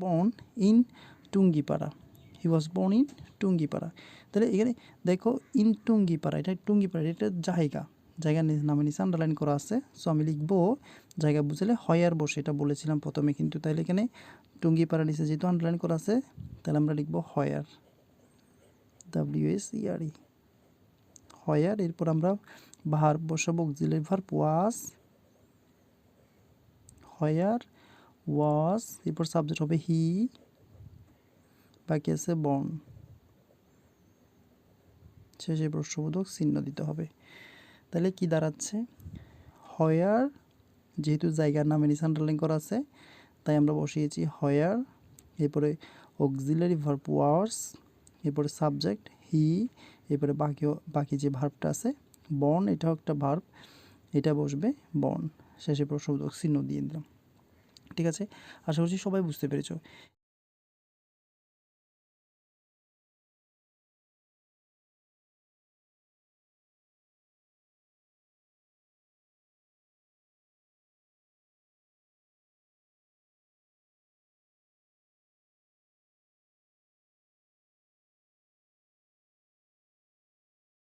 Born in Tungipara he was born in Tungipara তাহলে এখানে দেখো ইন টুঙ্গিপাড়া এটা টুঙ্গিপাড়া এটা জায়গা। জায়গার নি- নামে নিচে আন্ডারলাইন করা আছে। সো আমি লিখব, জায়গা বুঝলে হয়ার বসে, এটা বলেছিলাম প্রথমে, কিন্তু তাহলে এখানে টুঙ্গিপাড়া নিচে যেহেতু আন্ডারলাইন করা আছে, তাহলে আমরা লিখব হয়ার। ডাব্লিউ এস ইআরই হয়ার, এরপর আমরা ভার বসাবো অক্সিলারি ভার ওয়াস হয়ার ওয়াস এরপর সাবজেক্ট হবে হি বাকি আছে বর্ন শেষে প্রশ্নবোধক চিহ্ন দিতে হবে। তাহলে কি দাঁড়াচ্ছে? হয়ার, যেহেতু জায়গার নামে নিচে আন্ডারলাইন করা আছে, তাই আমরা বসিয়েছি হয়ার, এরপরে অক্সিলারি ভার্ব ওয়ার্স এরপরে সাবজেক্ট হি এরপরে বাকি বাকি যে ভার্বটা আছে বর্ন এটাও একটা ভার্ব এটা বসবে বর্ন শেষে প্রশ্নবোধক চিহ্ন দিয়ে দিলাম। ঠিক আছে? আশা করছি সবাই বুঝতে পেরেছ।